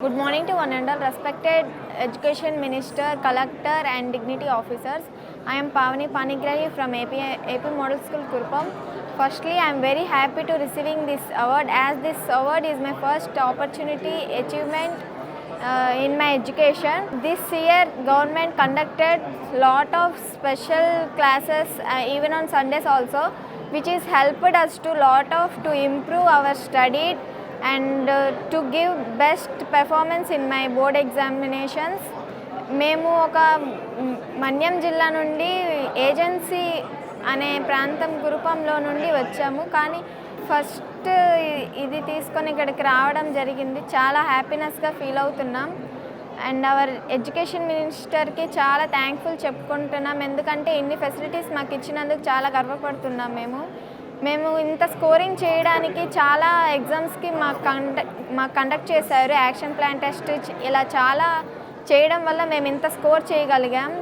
Good morning to one and all respected Education Minister, Collector and Dignity Officers. I am Pavani Panigrahi from AP, AP Model School Kurpam. Firstly, I am very happy to receiving this award as this award is my first opportunity achievement uh, in my education. This year government conducted lot of special classes uh, even on Sundays also which is helped us to lot of to improve our study and to give best performance in my board examinations మేము ఒక మన్యం జిల్లా నుండి agency అనే ప్రాంతం గురుపంలో నుండి వచ్చాము. కానీ first ఇది తీసుకొని ఇక్కడికి రావడం జరిగింది. చాలా హ్యాపీనెస్గా ఫీల్ అవుతున్నాం. అండ్ అవర్ ఎడ్యుకేషన్ మినిస్టర్కి చాలా థ్యాంక్ఫుల్ చెప్పుకుంటున్నాం. ఎందుకంటే ఇన్ని ఫెసిలిటీస్ మాకు ఇచ్చినందుకు చాలా గర్వపడుతున్నాం మేము. మేము ఇంత స్కోరింగ్ చేయడానికి చాలా ఎగ్జామ్స్కి మాకు కండక్ట్ మాకు కండక్ట్ చేశారు. యాక్షన్ ప్లాన్ టెస్ట్ ఇలా చాలా చేయడం వల్ల మేము ఇంత స్కోర్ చేయగలిగాం.